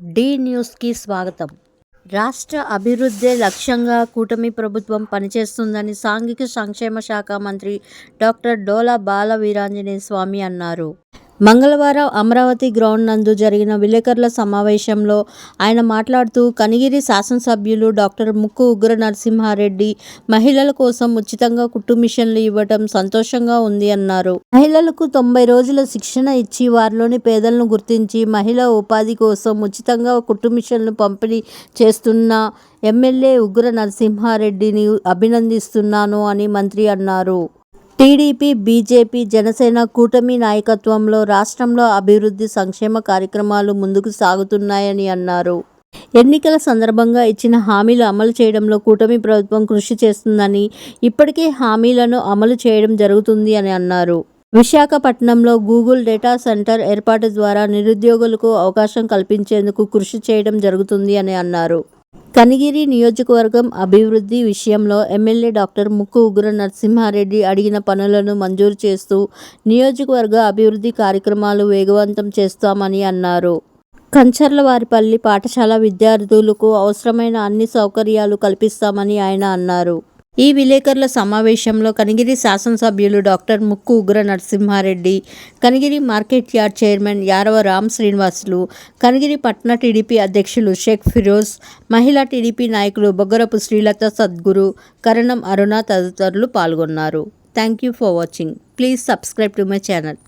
D న్యూస్కి స్వాగతం. రాష్ట్ర అభివృద్ధి లక్ష్యంగా కూటమి ప్రభుత్వం పనిచేస్తుందని సాంఘిక సంక్షేమ శాఖ మంత్రి డాక్టర్ డోలా బాల వీరాంజనేయ స్వామి అన్నారు. మంగళవారం అమరావతి గ్రౌండ్ నందు జరిగిన విలేకరుల సమావేశంలో ఆయన మాట్లాడుతూ కనిగిరి శాసనసభ్యులు డాక్టర్ ముక్కు ఉగ్ర నరసింహారెడ్డి మహిళల కోసం ఉచితంగా కుట్టు మిషన్లు ఇవ్వటం సంతోషంగా ఉంది అన్నారు. మహిళలకు తొంభై రోజుల శిక్షణ ఇచ్చి వారిలోని పేదలను గుర్తించి మహిళా ఉపాధి కోసం ఉచితంగా కుట్టు మిషన్లు పంపిణీ చేస్తున్న ఎమ్మెల్యే ఉగ్ర నరసింహారెడ్డిని అభినందిస్తున్నాను అని మంత్రి అన్నారు. టీడీపీ బీజేపీ జనసేన కూటమి నాయకత్వంలో రాష్ట్రంలో అభివృద్ధి సంక్షేమ కార్యక్రమాలు ముందుకు సాగుతున్నాయని అన్నారు. ఎన్నికల సందర్భంగా ఇచ్చిన హామీలు అమలు చేయడంలో కూటమి ప్రభుత్వం కృషి చేస్తుందని ఇప్పటికే హామీలను అమలు చేయడం జరుగుతుంది అని అన్నారు. విశాఖపట్నంలో గూగుల్ డేటా సెంటర్ ఏర్పాటు ద్వారా నిరుద్యోగులకు అవకాశం కల్పించేందుకు కృషి చేయడం జరుగుతుంది అని అన్నారు. కనిగిరి నియోజకవర్గం అభివృద్ధి విషయంలో ఎమ్మెల్యే డాక్టర్ ముక్కు ఉగ్ర నరసింహారెడ్డి అడిగిన పనులను మంజూరు చేస్తూ నియోజకవర్గ అభివృద్ధి కార్యక్రమాలు వేగవంతం చేస్తామని అన్నారు. కంచర్లవారిపల్లి పాఠశాల విద్యార్థులకు అవసరమైన అన్ని సౌకర్యాలు కల్పిస్తామని ఆయన అన్నారు. ఈ విలేకరుల సమావేశంలో కనిగిరి శాసనసభ్యులు doctor Mukku Ugra Narasimha Reddy Kanigiri market yard chairman Yarava Ram Srinivasulu Kanigiri పట్న TDP అధ్యక్షులు షేక్ ఫిరోజ్ మహిళా టీడీపీ నాయకులు బొగ్గరపు శ్రీలత సద్గురు కరణం అరుణ తదితరులు పాల్గొన్నారు. Thank you for watching. Please subscribe to my channel.